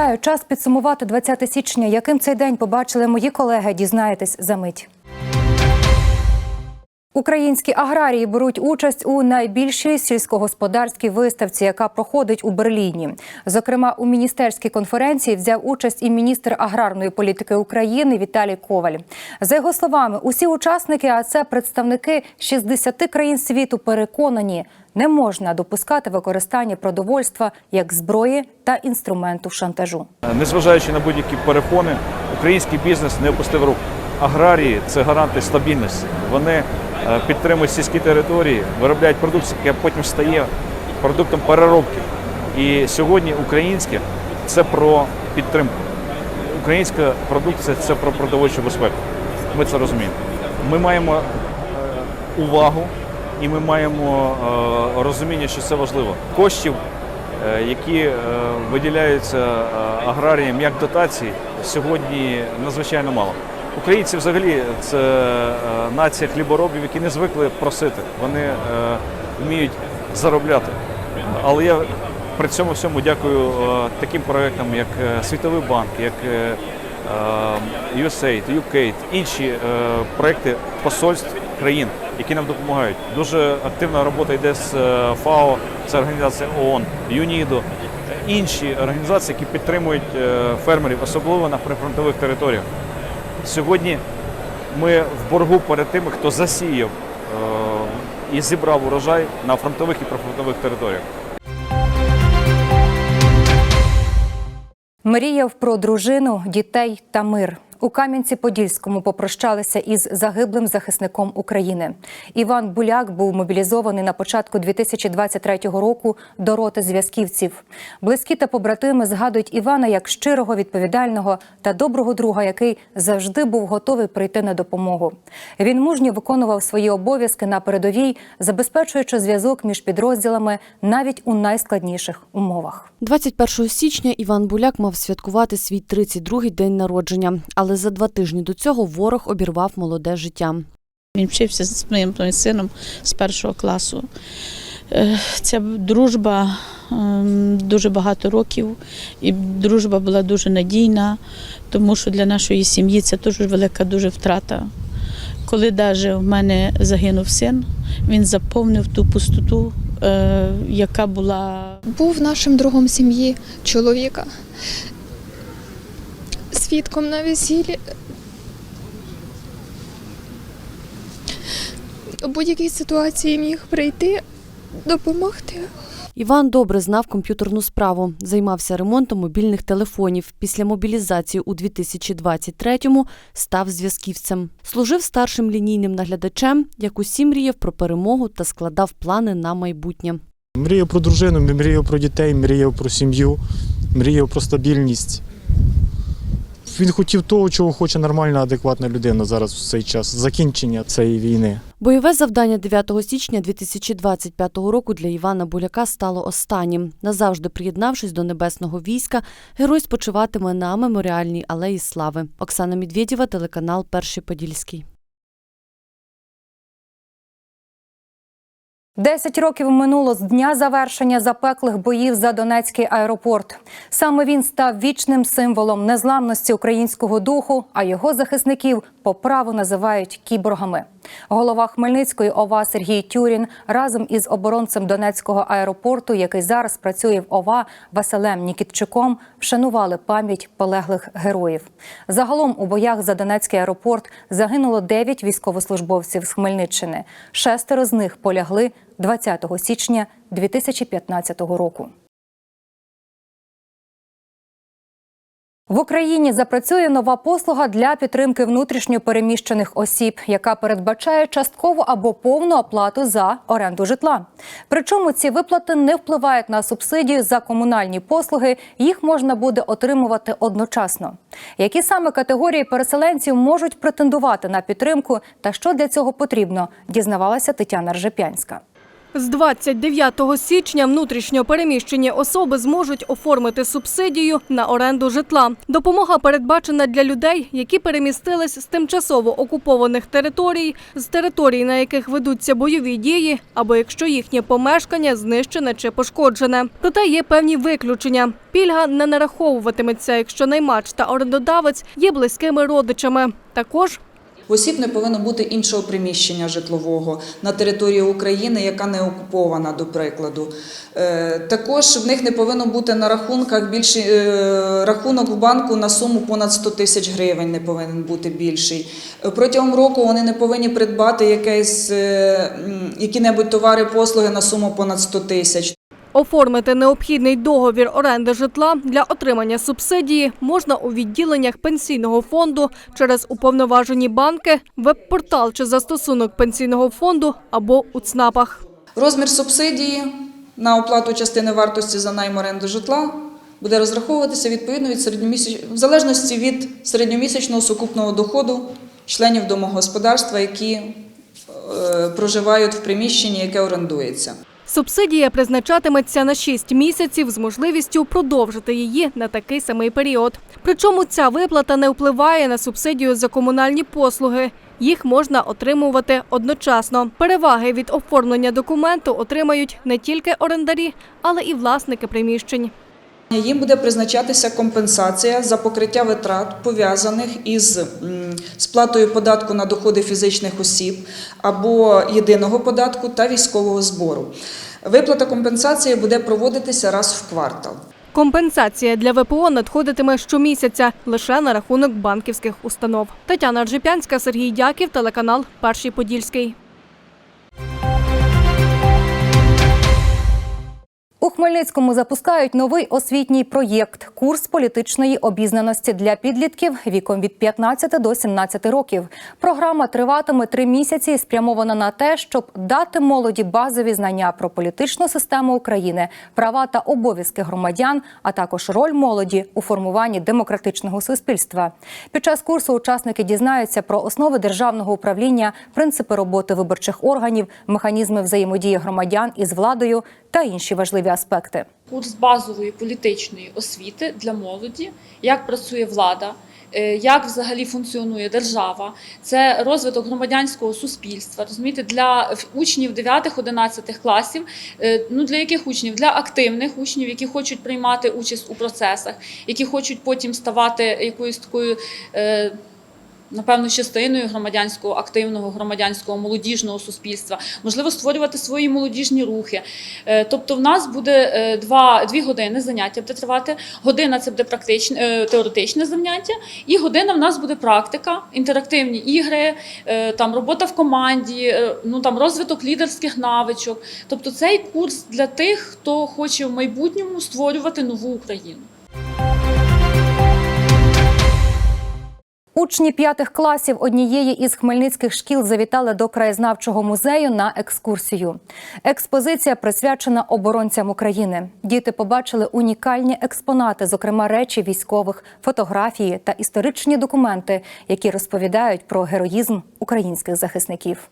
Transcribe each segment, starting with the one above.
Вітаю! Час підсумувати 20 січня. Яким цей день побачили мої колеги? Дізнаєтесь за мить. Українські аграрії беруть участь у найбільшій сільськогосподарській виставці, яка проходить у Берліні. Зокрема, у міністерській конференції взяв участь і міністр аграрної політики України Віталій Коваль. За його словами, усі учасники, а це представники 60 країн світу, переконані, не можна допускати використання продовольства як зброї та інструменту шантажу. Незважаючи на будь-які перепони, український бізнес не опустив рук. Аграрії це гаранти стабільності. Вони підтримують сільські території, виробляють продукцію, яка потім стає продуктом переробки. І сьогодні українське це про підтримку. Українська продукція це про продовольчу безпеку. Ми це розуміємо. Ми маємо е, увагу і ми маємо е, розуміння, що це важливо. Коштів е, які е, виділяються е, аграріям як дотації, сьогодні надзвичайно мало. Українці взагалі це е, нація хліборобів, які не звикли просити. Вони е, вміють заробляти. Але я при цьому всьому дякую е, таким проектам, як Світовий банк, як USAID, UKAID, інші проекти посольств країн, які нам допомагають. Дуже активна робота йде з ФАО, це організація ООН, ЮНІДО, інші організації, які підтримують фермерів, особливо на прифронтових територіях. Сьогодні ми в боргу перед тими, хто засіяв е, і зібрав урожай на фронтових і прифронтових територіях. Мріяв про дружину, дітей та мир. У Кам'янці-Подільському попрощалися із загиблим захисником України. Іван Буляк був мобілізований на початку 2023 року до роти зв'язківців. Близькі та побратими згадують Івана як щирого, відповідального та доброго друга, який завжди був готовий прийти на допомогу. Він мужньо виконував свої обов'язки на передовій, забезпечуючи зв'язок між підрозділами навіть у найскладніших умовах. 21 січня Іван Буляк мав святкувати свій 32-й день народження, але за два тижні до цього ворог обірвав молоде життя. Він вчився з моїм сином з першого класу. Е, Ця дружба ем, дуже багато років, і дружба була дуже надійна, тому що для нашої сім'ї це дуже велика дуже втрата. Коли навіть в мене загинув син, він заповнив ту пустоту, е, яка була був нашим другом сім'ї, чоловіка, свідком на весіллі. У будь-якій ситуації міг прийти, допомогти. Іван добре знав комп'ютерну справу, займався ремонтом мобільних телефонів. Після мобілізації у 2023-му став зв'язківцем. Служив старшим лінійним наглядачем, як усі мріяв про перемогу та складав плани на майбутнє. Мріяв про дружину, мріяв про дітей, мріяв про сім'ю, мріяв про стабільність. Він хотів того, чого хоче нормальна, адекватна людина зараз в цей час закінчення цієї війни. Бойове завдання 9 січня 2025 року для Івана Буляка стало останнім. Назавжди приєднавшись до небесного війська, герой спочиватиме на меморіальній алеї Слави. Оксана Медведєва, телеканал Перший Подільський. Десять років минуло з дня завершення запеклих боїв за Донецький аеропорт. Саме він став вічним символом незламності українського духу, а його захисників по праву називають кіборгами. Голова Хмельницької ОВА Сергій Тюрін разом із оборонцем Донецького аеропорту, який зараз працює в ОВА Василем Нікітчуком, вшанували пам'ять полеглих героїв. Загалом у боях за Донецький аеропорт загинуло 9 військовослужбовців з Хмельниччини. Шестеро з них полягли 20 січня 2015 року. В Україні запрацює нова послуга для підтримки внутрішньо переміщених осіб, яка передбачає часткову або повну оплату за оренду житла. Причому ці виплати не впливають на субсидію за комунальні послуги. Їх можна буде отримувати одночасно. Які саме категорії переселенців можуть претендувати на підтримку та що для цього потрібно, дізнавалася Тетяна Ржепянська. З 29 січня внутрішньо переміщені особи зможуть оформити субсидію на оренду житла. Допомога передбачена для людей, які перемістились з тимчасово окупованих територій, з територій, на яких ведуться бойові дії, або якщо їхнє помешкання знищене чи пошкоджене. Проте є певні виключення. Пільга не нараховуватиметься, якщо наймач та орендодавець є близькими родичами. Також Осіб не повинно бути іншого приміщення житлового на території України, яка не окупована, до прикладу. Е, Також в них не повинно бути на рахунках більше е, рахунок в банку на суму понад 100 тисяч гривень не повинен бути більший. Протягом року вони не повинні придбати якесь, е, які-небудь товари, послуги на суму понад 100 тисяч. Оформити необхідний договір оренди житла для отримання субсидії можна у відділеннях пенсійного фонду через уповноважені банки, веб-портал чи застосунок пенсійного фонду або у ЦНАПах. Розмір субсидії на оплату частини вартості за найм оренди житла буде розраховуватися відповідно від середньомісяч... в залежності від середньомісячного сукупного доходу членів домогосподарства, які е, проживають в приміщенні, яке орендується. Субсидія призначатиметься на 6 місяців з можливістю продовжити її на такий самий період. Причому ця виплата не впливає на субсидію за комунальні послуги. Їх можна отримувати одночасно. Переваги від оформлення документу отримають не тільки орендарі, але і власники приміщень. Їм буде призначатися компенсація за покриття витрат, пов'язаних із сплатою податку на доходи фізичних осіб або єдиного податку та військового збору. Виплата компенсації буде проводитися раз в квартал. Компенсація для ВПО надходитиме щомісяця лише на рахунок банківських установ. Тетяна Ржепянська, Сергій Дяків, телеканал Перший Подільський. Хмельницькому запускають новий освітній проєкт курс політичної обізнаності для підлітків віком від 15 до 17 років. Програма триватиме три місяці і спрямована на те, щоб дати молоді базові знання про політичну систему України, права та обов'язки громадян, а також роль молоді у формуванні демократичного суспільства. Під час курсу учасники дізнаються про основи державного управління, принципи роботи виборчих органів, механізми взаємодії громадян із владою та інші важливі аспекти. Курс базової політичної освіти для молоді, як працює влада, е, як взагалі функціонує держава. Це розвиток громадянського суспільства. Розумієте, для учнів 9-11 класів. е, Ну для яких учнів? Для активних учнів, які хочуть приймати участь у процесах, які хочуть потім ставати якоюсь такою. Напевно, частиною громадянського активного громадянського молодіжного суспільства, можливо, створювати свої молодіжні рухи. Е, Тобто, в нас буде е, два дві години заняття буде тривати. Година це буде практичне е, теоретичне заняття, і година в нас буде практика, інтерактивні ігри, там робота в команді, ну там розвиток лідерських навичок. Тобто, цей курс для тих, хто хоче в майбутньому створювати нову Україну. Учні п'ятих класів однієї із хмельницьких шкіл завітали до краєзнавчого музею на екскурсію. Експозиція присвячена оборонцям України. Діти побачили унікальні експонати, зокрема речі військових, фотографії та історичні документи, які розповідають про героїзм українських захисників.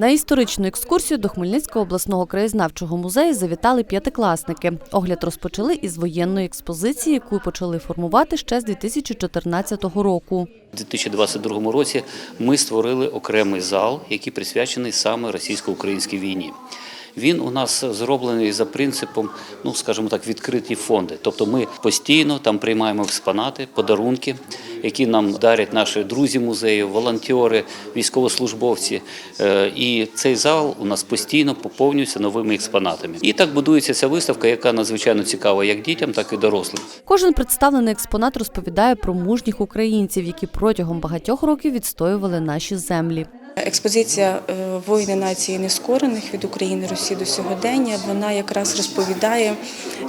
На історичну екскурсію до Хмельницького обласного краєзнавчого музею завітали п'ятикласники. Огляд розпочали із воєнної експозиції, яку почали формувати ще з 2014 року. У 2022 році ми створили окремий зал, який присвячений саме російсько-українській війні. Він у нас зроблений за принципом, ну скажімо так, відкриті фонди. Тобто ми постійно там приймаємо експонати, подарунки, які нам дарять наші друзі музею, волонтери, військовослужбовці. Е, І цей зал у нас постійно поповнюється новими експонатами. І так будується ця виставка, яка надзвичайно цікава як дітям, так і дорослим. Кожен представлений експонат розповідає про мужніх українців, які протягом багатьох років відстоювали наші землі. Експозиція е, Воїни нації нескорених від України Росії до сьогодення. Вона якраз розповідає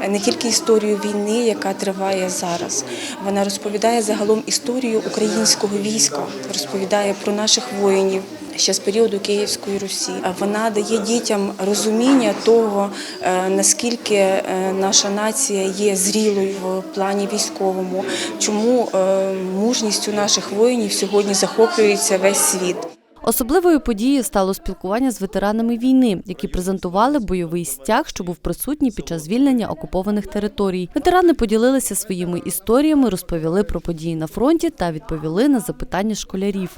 е, не тільки історію війни, яка триває зараз. Вона розповідає загалом історію українського війська, розповідає про наших воїнів. Ще з періоду Київської Русі А вона дає дітям розуміння того, е, наскільки е, наша нація є зрілою в плані військовому, чому е, мужністю наших воїнів сьогодні захоплюється весь світ. Особливою подією стало спілкування з ветеранами війни, які презентували бойовий стяг, що був присутній під час звільнення окупованих територій. Ветерани поділилися своїми історіями, розповіли про події на фронті та відповіли на запитання школярів.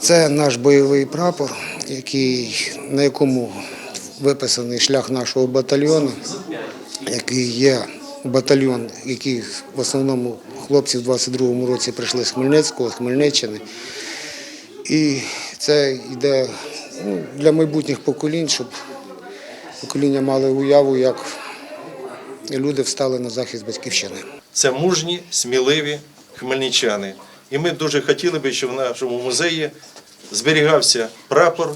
Це наш бойовий прапор, який, на якому виписаний шлях нашого батальйону, який є батальйон, який в основному хлопці в 22-му році прийшли з Хмельницького, з Хмельниччини. І це йде ну, для майбутніх поколінь, щоб покоління мали уяву, як люди встали на захист батьківщини. Це мужні, сміливі хмельничани. І ми дуже хотіли би, щоб в нашому музеї зберігався прапор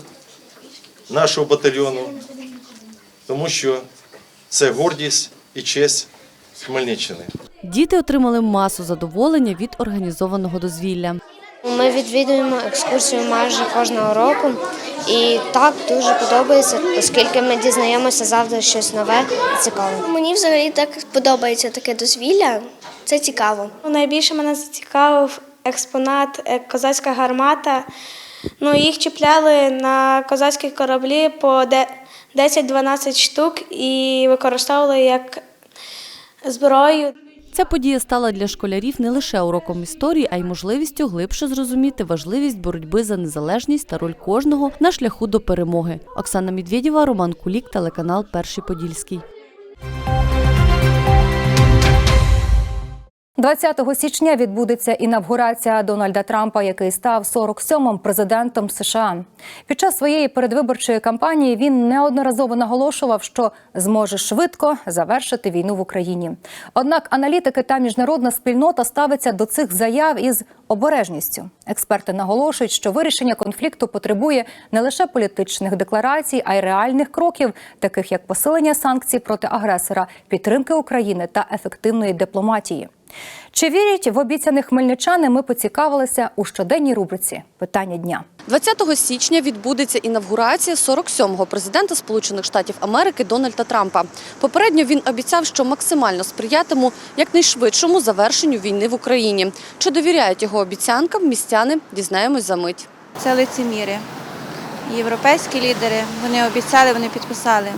нашого батальйону, тому що це гордість і честь Хмельниччини. Діти отримали масу задоволення від організованого дозвілля. Ми відвідуємо екскурсію майже кожного року, і так дуже подобається, оскільки ми дізнаємося завжди щось нове і цікаве. Мені взагалі так подобається таке дозвілля. Це цікаво. Найбільше мене зацікавив експонат е, козацька гармата. Ну, їх чіпляли на козацькі кораблі по 10-12 штук і використовували як зброю. Ця подія стала для школярів не лише уроком історії, а й можливістю глибше зрозуміти важливість боротьби за незалежність та роль кожного на шляху до перемоги. Оксана Медведєва, Роман Кулік, телеканал Перший Подільський. 20 січня відбудеться інавгурація Дональда Трампа, який став 47-м президентом США. Під час своєї передвиборчої кампанії він неодноразово наголошував, що зможе швидко завершити війну в Україні. Однак аналітики та міжнародна спільнота ставиться до цих заяв із обережністю. Експерти наголошують, що вирішення конфлікту потребує не лише політичних декларацій, а й реальних кроків, таких як посилення санкцій проти агресора, підтримки України та ефективної дипломатії. Чи вірять в обіцяних хмельничани? Ми поцікавилися у щоденній рубриці Питання дня. 20 січня відбудеться інавгурація 47-го президента Сполучених Штатів Америки Дональда Трампа. Попередньо він обіцяв, що максимально сприятиму якнайшвидшому завершенню війни в Україні. Чи довіряють його обіцянкам містяни? Дізнаємось за мить. Це лицеміри. Європейські лідери, вони обіцяли, вони підписали.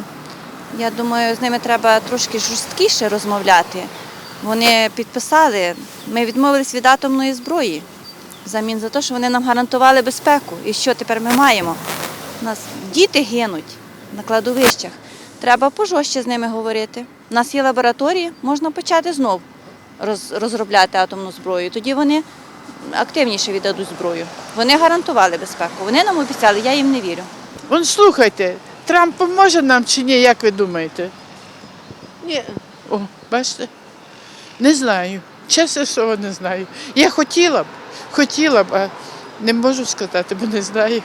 Я думаю, з ними треба трошки жорсткіше розмовляти. Вони підписали, ми відмовились від атомної зброї взамін за те, що вони нам гарантували безпеку. І що тепер ми маємо? У нас діти гинуть на кладовищах. Треба пожорстче з ними говорити. У нас є лабораторії, можна почати знов роз- розробляти атомну зброю. Тоді вони активніше віддадуть зброю. Вони гарантували безпеку. Вони нам обіцяли, я їм не вірю. Вон слухайте, Трамп поможе нам чи ні, як ви думаєте? Ні. О, бачите? Не знаю. Чесне слово, не знаю. Я хотіла б, хотіла б, а не можу сказати, бо не знаю.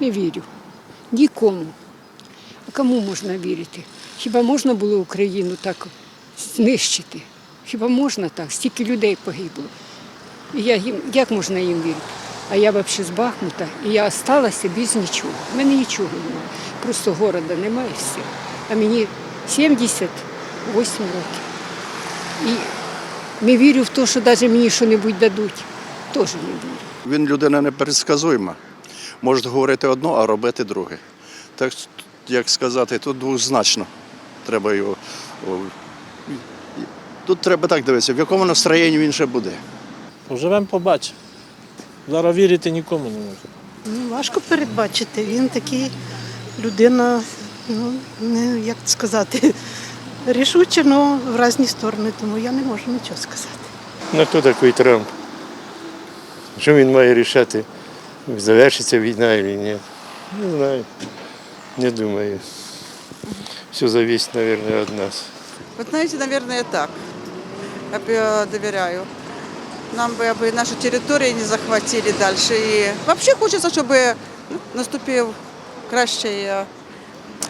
Не вірю. Нікому. А кому можна вірити? Хіба можна було Україну так знищити? Хіба можна так? Стільки людей погибло. І я їм, як можна їм вірити? А я взагалі з Бахмута, і я залишилася без нічого. У мене нічого немає. Просто города немає все. А мені 78 років. І не вірю в те, що навіть мені щось дадуть. Теж не вірю. Він людина непредсказуема. Може говорити одно, а робити друге. Так, як сказати, тут двозначно. Треба його. Тут треба так дивитися, в якому настроєнні він ще буде. Поживемо, побачимо. Зараз вірити нікому не можу. Ну, важко передбачити. Він такий людина, ну не як сказати, рішуче, але в різні сторони, тому я не можу нічого сказати. Ну хто такий Трамп? Що він має рішати? Завершиться війна чи ні? Не знаю. Не думаю. Все зависит, наверное, от нас. Вы знаете, наверное, так. Я б, э, доверяю. Нам бы, бы нашу территорию не захватили дальше. И вообще хочется, чтобы наступив кращий е,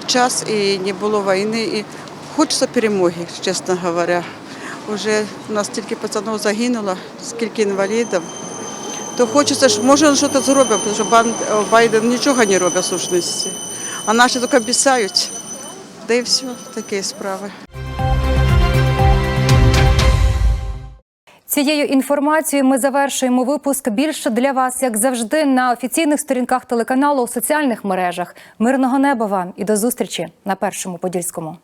час і не було війни. І хочеться перемоги, чесно говоря. Уже у нас стільки пацанів загинуло, скільки інвалідів. То хочеться, що може щось зробить, тому що Байден нічого не робить в сущності. А наші тільки обіцяють. Да і все, такі справи. Цією інформацією ми завершуємо випуск. Більше для вас, як завжди, на офіційних сторінках телеканалу у соціальних мережах. Мирного неба вам і до зустрічі на першому подільському.